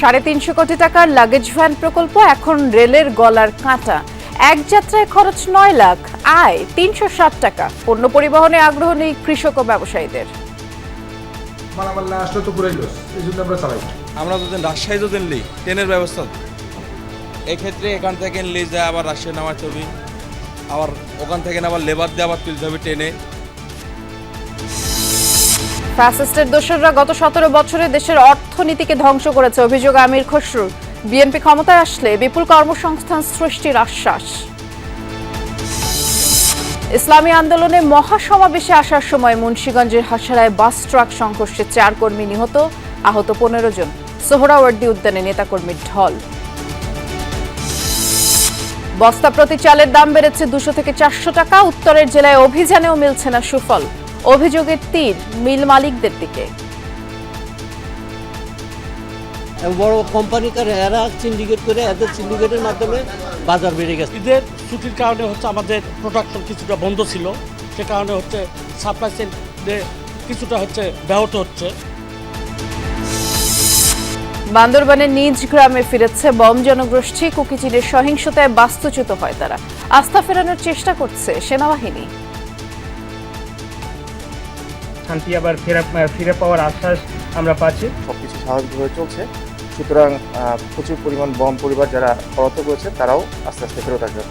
সাড়ে তিনশো কোটি টাকার লাগেজ ভ্যান প্রকল্প এখন রেলের গলার কাঁটা। এক যাত্রায় খরচ নয় লাখ আয় তিনশো ষাট টাকা। পণ্য পরিবহনে আগ্রহ নেই কৃষক ও ব্যবসায়ীদের। মালামাল না আসলে তো পুরাই লস এই জন্য আমরা চালাই। আমরা যদি রাজশাহী যদি নিই ট্রেনের ব্যবস্থা। এক্ষেত্রে এখান থেকে নিয়ে যায় আবার রাজশাহী নামাতে হবে আবার ওখান থেকে আবার লেবার দিয়ে আবার তুলতে হবে ট্রেনে। ফ্যাসিস্টের দোসররা গত সতেরো বছরে দেশের অর্থনীতিকে ধ্বংস করেছে, অভিযোগ আমির খসরু বিএনপি ক্ষমতায় আসলে বিপুল কর্মসংস্থান সৃষ্টির আশ্বাস। ইসলামী আন্দোলনে মহাসমাবেশে আসার সময় মুন্সীগঞ্জের হাসারায় বাস ট্রাক সংঘর্ষে চার কর্মী নিহত, আহত পনেরো জন। সোহরাওয়ার্দী উদ্যানে নেতাকর্মীর ঢল। বস্তা প্রতি চালের দাম বেড়েছে দুশো থেকে চারশো টাকা, উত্তরের জেলায় অভিযানেও মিলছে না সুফল। অভিযোগের তীর মিল মালিকদের দিকে। বড় কোম্পানি এরা সিন্ডিকেট করে এদের সিন্ডিকেটের মাধ্যমে বাজার বেড়ে গেছে। ঈদের ছুটির কারণে হচ্ছে আমাদের প্রোডাকশন কিছুটা বন্ধ ছিল। সে কারণে হচ্ছে সাপ্লাই চেনে কিছুটা হচ্ছে ব্যাহত হচ্ছে। বান্দরবানের নিজ গ্রামে ফিরেছে বম জনগোষ্ঠী। কুকিচিনের সহিংসতায় বাস্তুচ্যুত হয় তারা। আস্থা ফেরানোর চেষ্টা করছে সেনাবাহিনী। শান্তি আবার ফেরা ফিরে পাওয়ার আশ্বাস আমরা পাচ্ছি। সব সবকিছু স্বাভাবিকভাবে চলছে। সুতরাং প্রচুর পরিমাণ বম পরিবার যারা পলাতক করেছে তারাও আস্তে আস্তে ফেরত আসবে।